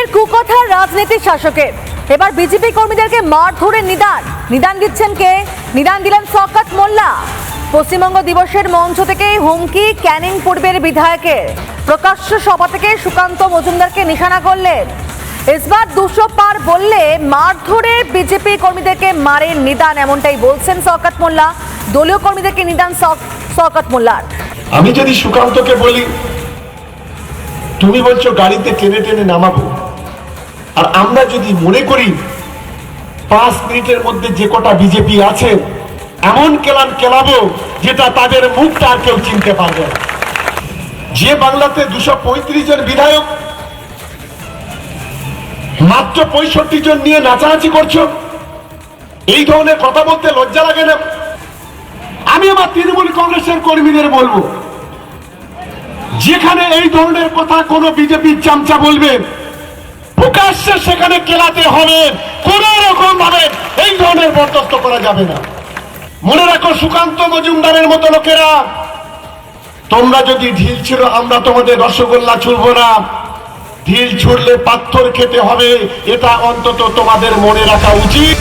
ফের কুকথার রাজনীতির শাসকের। এবার বিজেপি কর্মীদেরকে মার ধরে নিদান। নিদান দিচ্ছেন কে? নিদান দিলেন শওকত মোল্লা। পশ্চিমবঙ্গ দিবসের মঞ্চ থেকে হুমকি, ক্যানিং পূর্বের বিধায়কের। প্রকাশ্য সভা থেকে সুকান্ত মজুমদারকে নিশানা করলেন। এসবার দুশো পার বললে মার ধরে বিজেপি কর্মীদেরকে মারের নিদান, এমনটাই বলছেন শওকত মোল্লা। দলীয় কর্মীদেরকে নিদান শওকত মোল্লার। আমি যদি সুকান্তকে বলি, তুমি বলছো গাড়িতে টেনে টেনে নামাবো। আর আমরা যদি মনে করি পাঁচ মিনিটের মধ্যে যে কটা বিজেপি আছে, এমন কেলান কেলাবো যেটা তাদের মুখটা আর কেউ চিনতে পারবে যে বাংলাতে দুশো পঁয়ত্রিশ জন বিধায়ক, মাত্র পঁয়ষট্টি জন নিয়ে নাচানাচি করছ, এই ধরনের কথা বলতে লজ্জা লাগে না? আমি আমার তৃণমূল কংগ্রেসের কর্মীদের বলব, যেখানে এই ধরনের কথা কোন বিজেপির চামচা বলবে প্রকাশ্যে সেখানে কেলাতে হবে। কোন রকম ভাবে এই ধরনের বরদাস্ত করা যাবে না। মনে রাখো, সুকান্ত মজুমদারের মতো লোকেরা, তোমরা যদি ঢিল ছিল আমরা তোমাদের রসগোল্লা ছুড়ব না। ঢিল ছুড়লে পাথর খেতে হবে, এটা অন্তত তোমাদের মনে রাখা উচিত।